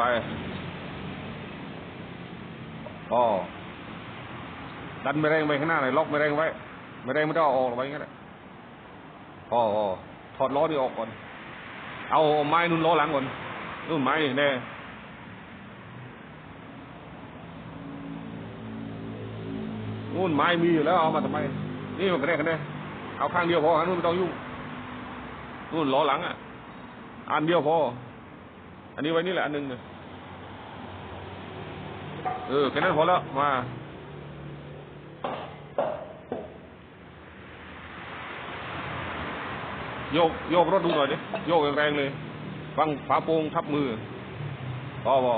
ไปอ๋อดันไม่แรงไปข้างหน้าหน่อยล็อกไม่แรงไว้ไม่แรงไม่ต้องออกไว้อย่างนั้นแหละอ๋อถอดล้อนี่ออกก่อน เอาไม้นุ่นล้อหลังก่อนนุ่นไม้นี่แน่นู่นไม้มีอยู่แล้วเอามาทำไม นี่มันก็ได้กันได้เอาข้างเดียวพออันนู้นไม่ต้องยุ่งนู่นล้อหลังอะ อันเดียวพอ อันนี้ไว้นี่แหละอันหนึงเนี่ย เออแค่นั้นพอแล้วมาโยกโยกรถดูหน่อยดิโยกแรงเลย ฟังฝาโปงทับมือพอพอ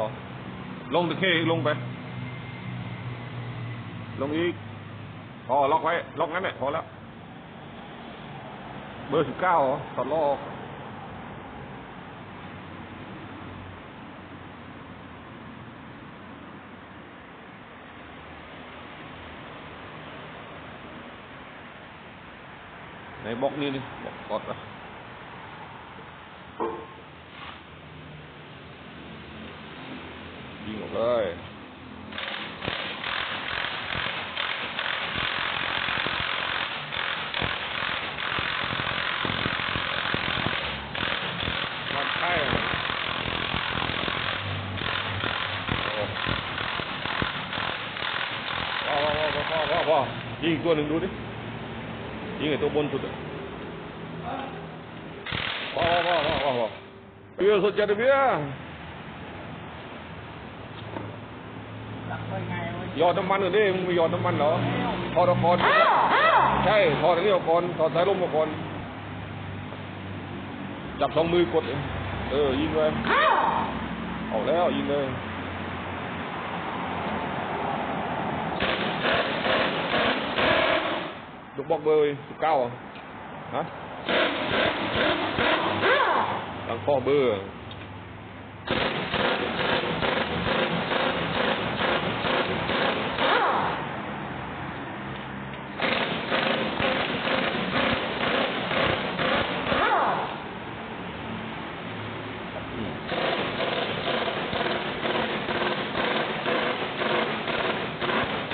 ลงตะเข้ลงไป ลงอีกพอล็อกไว้ ล็อกงั้นแหละพอแล้ว เบอร์สิบเก้าถอดล้อออก ในบล็อกนี้นี่บล็อกกดอะยิงออกเลยมันใช่อะโอ้พ่อพ่อพ่อพ่อพ่อพ่อยิงอีกตัวหนึ่งดูดิยิงไอ้ตัวบนสุดอะพ่อพ่อพ่อพ่อพ่อ เบียร์สดจัดเลยเบียร์ตักไปไงวะหยอดน้ำมันเหรอดิมึงไม่หยอดน้ำมัน แล้วยิงเลยลูกบอเบอร์สิบเก้าอะฮะตั้งข้อเบอร์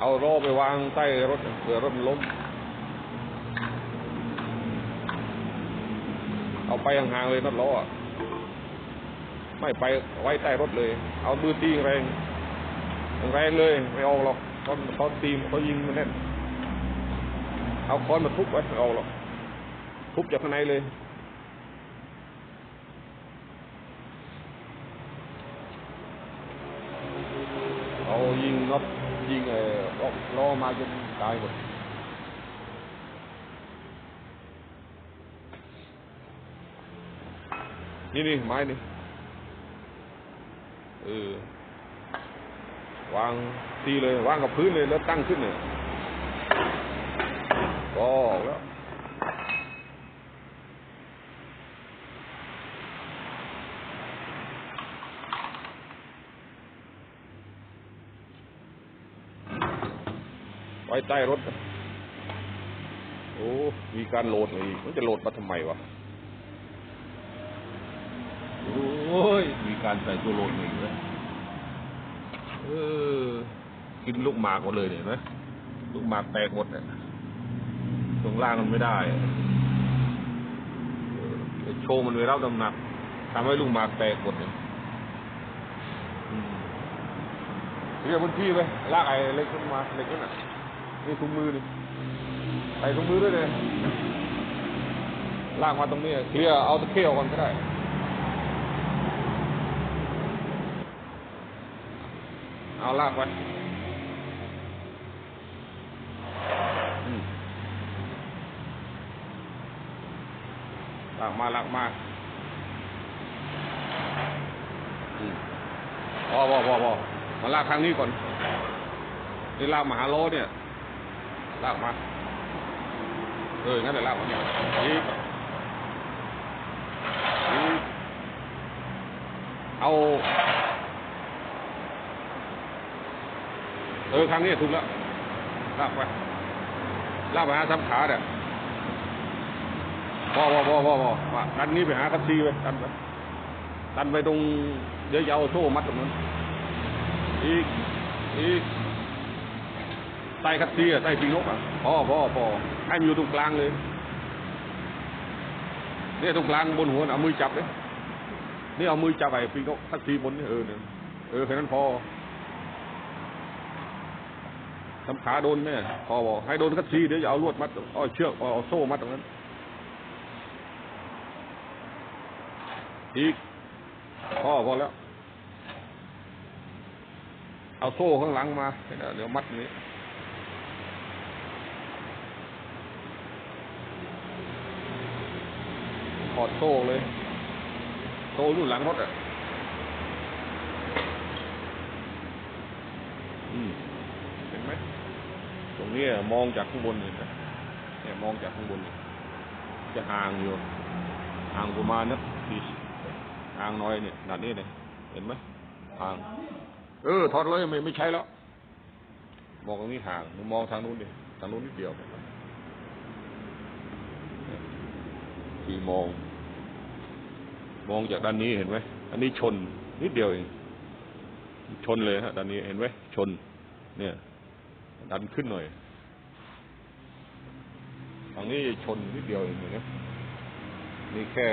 เอาโร่ไปวางใต้รถเผื่อรถมันล้ม เอา ไปห่างๆเลยนัดล้อไม่ไปไว้ใต้รถเลย เอามือตีแรงแรงเลยไม่ออกหรอกเขาเขาตีเขายิงมันแน่นเอาค้อนมาทุบไว้ไม่ออกหรอกทุบจากข้างในเลย เอายิงน็อตยิงเออล้อมาจนตายหมด นี่นี่ไม้นี่เออวางตีเลยวางกับพื้นเลยแล้วตั้งขึ้นเนี่ยก็แล้วไว้ใต้รถ โอ้ มีการโหลดเลยมันจะโหลดมาทำไมวะ โอ้ย มี การใส่ตัวโหลดมาอีกแล้วเออ กินลูกหมากหมดเลยเนี่ยเห็นไหมลูกหมากแตกหมดเนี่ยตรงล่างมันไม่ได้อะเออไอ้โชว์มันไว้รับน้ำหนักทำให้ลูกหมากแตกหมดเนี่ยอืมเรียกบนที่ไปลากไอ้เล็กขึ้นมาเล็กขึ้นอะนี่ถุงมือนี่ใส่ถุงมือด้วยเลยลากมาตรงนี้เคลียร์เอาตะเคียวก่อนก็ได้ เอาลากไปอืมลากมาลากมาอืมพอพอพอพอมาลากทางนี้ก่อนนี่ลากมาหาโลเนี่ย ลากมา เอองั้นเดี๋ยวลากมาอีกอีกเอา เออครั้งนี้ถูกแล้วลากไปลากไปหาทับขาเนี่ยพอพอพอพอพอดันนี้ไปหาคัตซีไปดันไปดันไปตรงเดี๋ยวจะเอาโซ่มัดตรงนั้นอีกอีกใต้คัตซีอะใต้ปีนกอะพอพอพอให้มันอยู่ตรงกลางเลยเนี่ยตรงกลางบนหัวน่ะเอามือจับเลยนี่เอามือจับไอ้ปีนกคัตซีบนนี่เออเนี่ยเออแค่นั้นพอ ทำขาโดนเนี่ยพอบอกให้โดนคัตซีเดี๋ยวจะเอาลวดมัดเอาเชือกเอาโซ่มัดตรงนั้น อีกพ่อพอแล้ว เอาโซ่ข้างหลังมาเดี๋ยวมัดนี้ถอดโซ่เลย โซ่รุ่นหลังรถอะ อืม เห็นไหม ตรงนี้อะมองจากข้างบนเลยนะเนี่ยมองจากข้างบนเนี่ยจะห่างอยู่ห่างประมาณนักสี่ห่างน้อยเนี่ยนาดนี้เลยเห็นไหมห่าง เออถอดเลยไม่ไม่ใช่แล้วมองตรงนี้ห่างมองทางนู้นดิทางนู้นนิดเดียวที่มอง มองจากด้านนี้เห็นไหมอันนี้ชนนิดเดียวเองชนเลยฮะด้านนี้เห็นไหมชน เนี่ย ดันขึ้นหน่อย ทางนี้ชนนิดเดียวเองเนะนี่แค่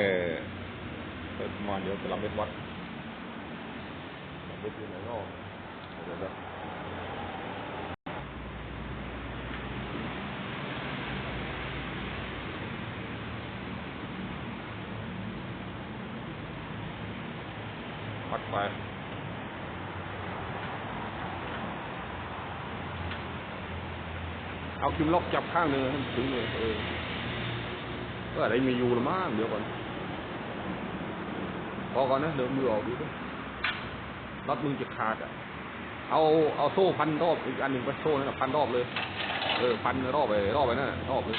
ประมาณเดียวจะลำเม็ดวัดลำเม็ดที่ไหนนอกเดี๋ยวนะวัดไป เอาคิมล็อกจับข้างหนึ่งให้มันถึงเลยเออก็อะไรมีอยู่ละมั้งเดี๋ยวก่อนพอก่อนนะเดี๋ยวมือออกดูด้วยน็อตมึงจะขาดอะ เอาเอาโซ่พันรอบอีกอันหนึ่งไปโซ่นั่นนะพันรอบเลย เออพันรอบไปรอบไปนั่นน่ะรอบเลย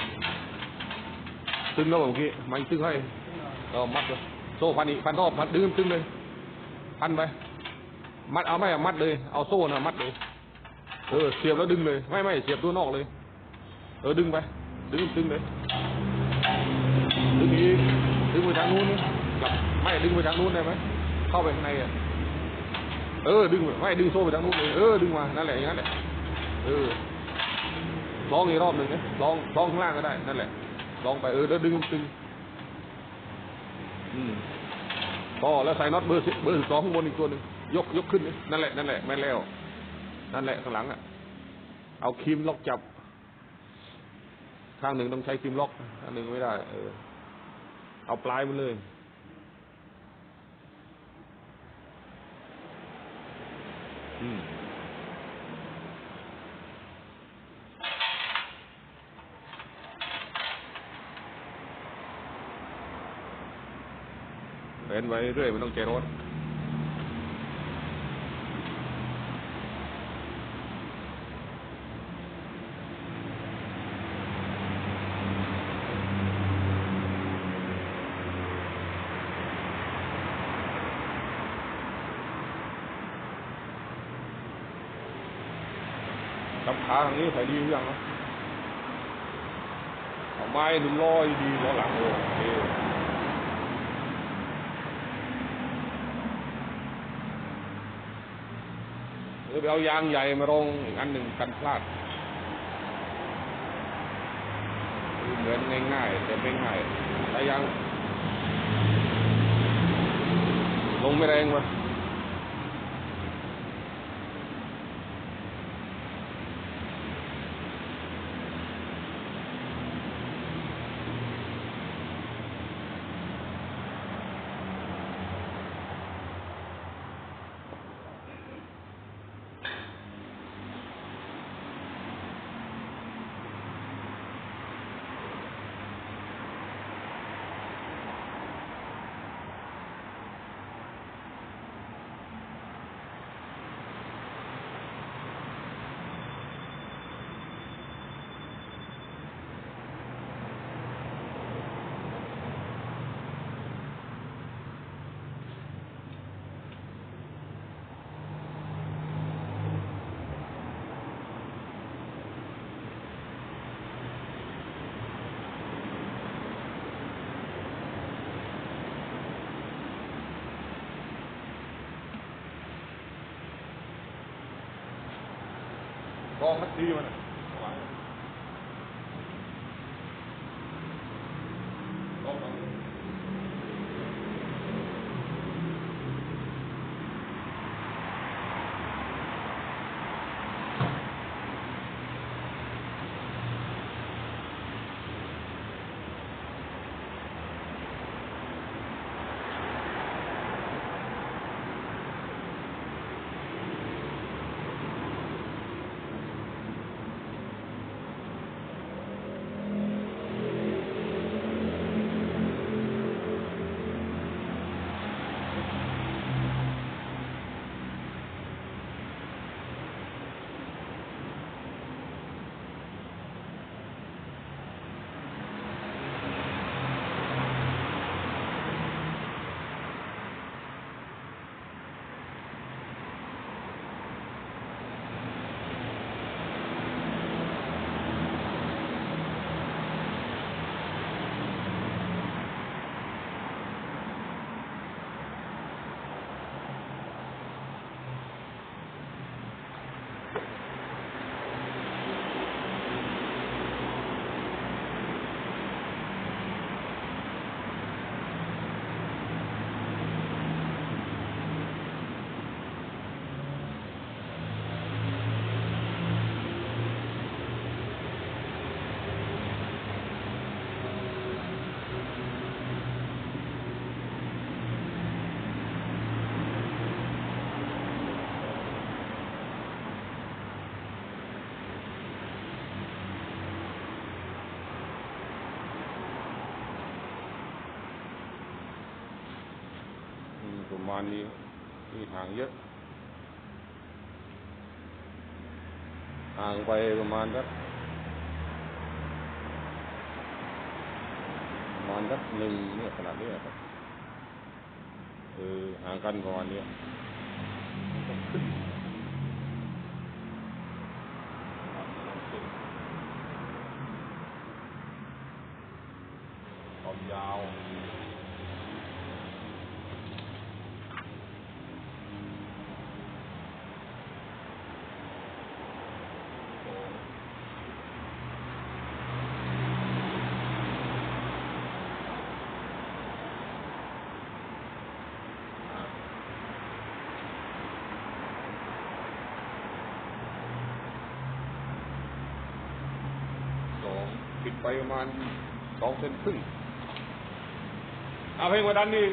ตึงแล้วเมื่อกี้มันตึงให้เรามัดเลยโซ่พันอีกพันรอบพันดึงตึงเลยพันไปมัดเอาไม่มัดเลย เอาโซ่นะมัดเลย เออเสียบแล้วดึงเลย ไม่ไม่เสียบตัวนอกเลย เออดึงไป ดึงดึงเลยดึงอีกดึงไปทางนู้นนี่กลับไม่ดึงไปทางนู้นได้ไหมเข้าไปข้างในอะเออดึงไปไม่ดึงโซ่ไปทางนู้นเลยเออดึงมานั่นแหละอย่างนั้นแหละเออลองอีกรอบหนึ่งนะลองลองข้างล่างก็ได้นั่นแหละลองไปเออแล้วดึงดึงอืมต่อแล้วใส่น็อตเบอร์สิเบอร์สองข้างบนอีกตัวหนึ่งยกยกขึ้นนั่นแหละนั่นแหละแม่แล้ว นั่นแหละข้างหลังอะเอาครีมล็อกจับ ข้างหนึ่งต้องใช้ครีมล็อกข้างหนึ่งไม่ได้ เออ เอาปลายมันเลย อืมเป็นไว้เรื่อยมันต้องใจร้อน กับขาทาง นี้ใส่ดีหรือยังนะเอาไม้หนึ่งร้อยดีล้อหลังโอเคเออไปเอายางใหญ่มารองอีกอันหนึ่งกันพลาดเหมือนง่ายๆแต่ไม่ง่ายแต่ยางลงไม่แรงวะ बहुत ही होना อืมประมาณนี้มีทางเยอะห่างไปประมาณสักประมาณสักหนึ่งเนี่ยขนาดเนี้ยครับเออห่างกันประมาณเนี้ยต้องขึ้นความยาว สองปิด ไปประมาณสองเซนครึ่งเอาเพลงวันนั้นนี่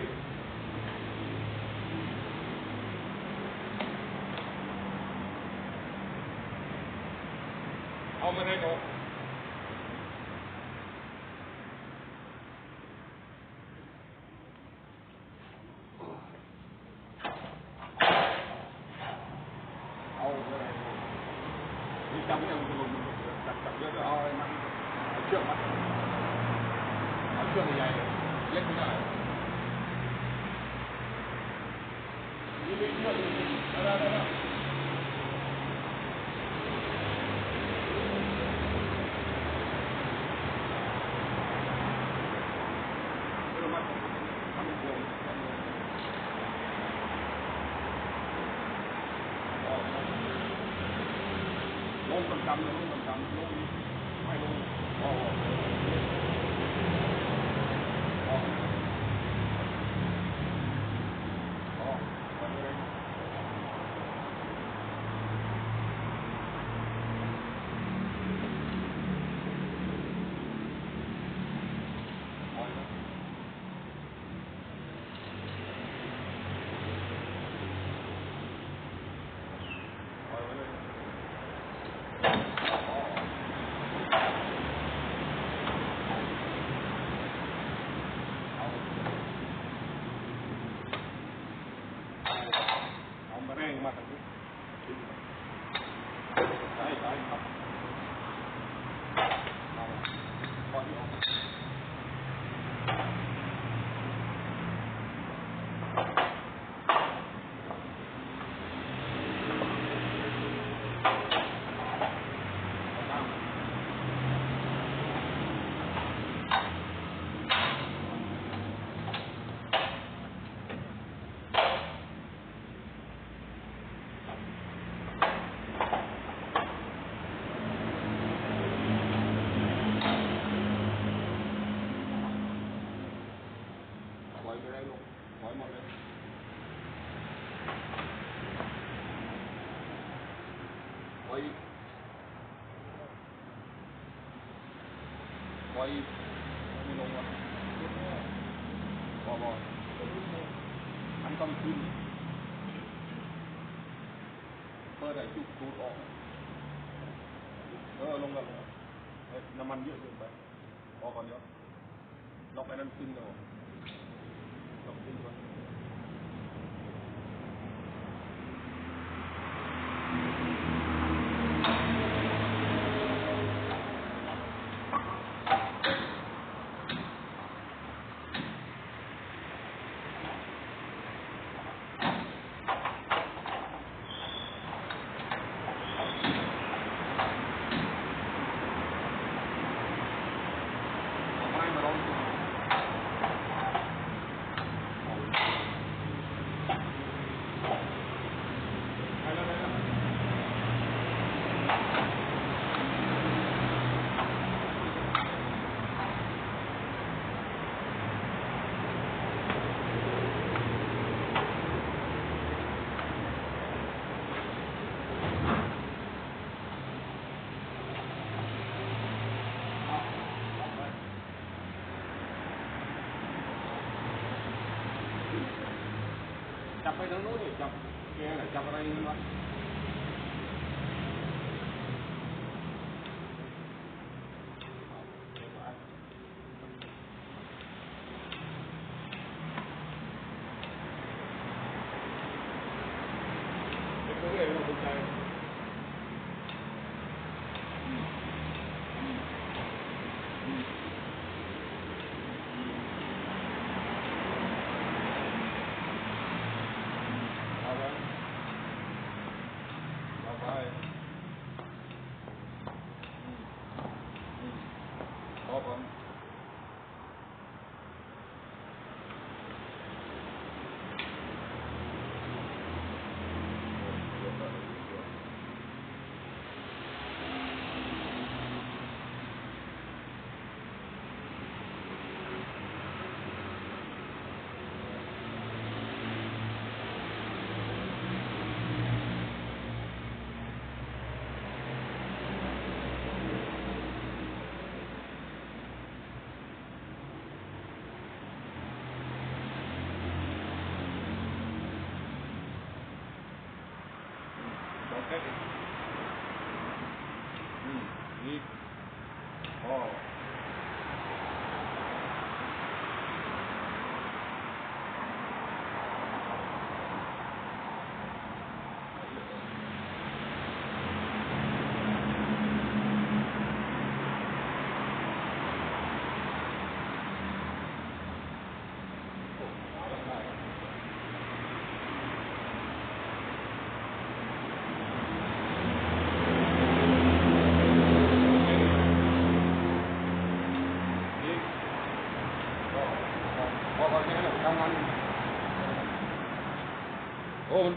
เอามาให้เขาเอาเลยนี่จำยังคุณจับจับเยอะก็เอาอะไรมาเอาเชือกมาเอาเชือกใหญ่ๆเลยเล็กไม่ได้นี่มีเชือกอยู่ได้ได้ได้เอามาทำเป็นพวงเอาล งกันดำลงกันดำลงไม่ลงอ๋ออ๋ออ๋อไปเลยอ๋อไปเลย อยหมดเลยไว้ไว้ไม่ลงวะบอบอมันต้องขึ้น เปิดไอ้จุกคูดออก เออลงกันลงกันเอ้ยน้ำมันเยอะเกินไปพอก่อนเดี๋ยวล็อกไอ้นั่นขึ้นก่อนล็อกขึ้นก่อน เอาไม้มาลองดูไปแล้วไปแล้วจับ ไปทางโน้นดิจับแกน่ะจับอะไรนี่วะ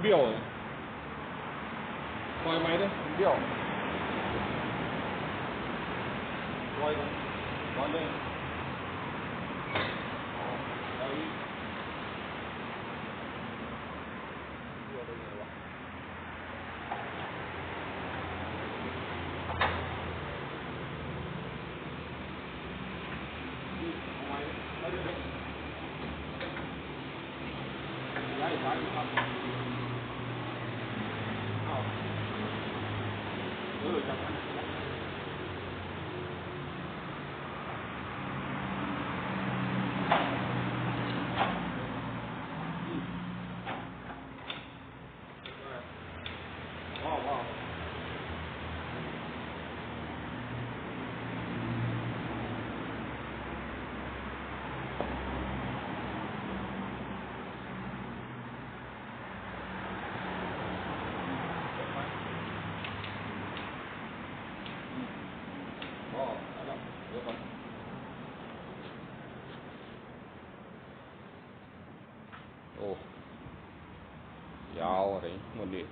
โอ้มันเบี้ยวเลยปล่อยไหมเนี่ยมันเบี้ยวปล่อยก่อนปล่อยเลยเอาเอาอีกเบี้ยวได้ไงวะนี่เอาไว้เอาเดี๋ยวเดี๋ยวย้ายสายครับเอาเออจับมันอืมว้าวว้าว อ๋อแล้วเดี๋ยวก่อน โ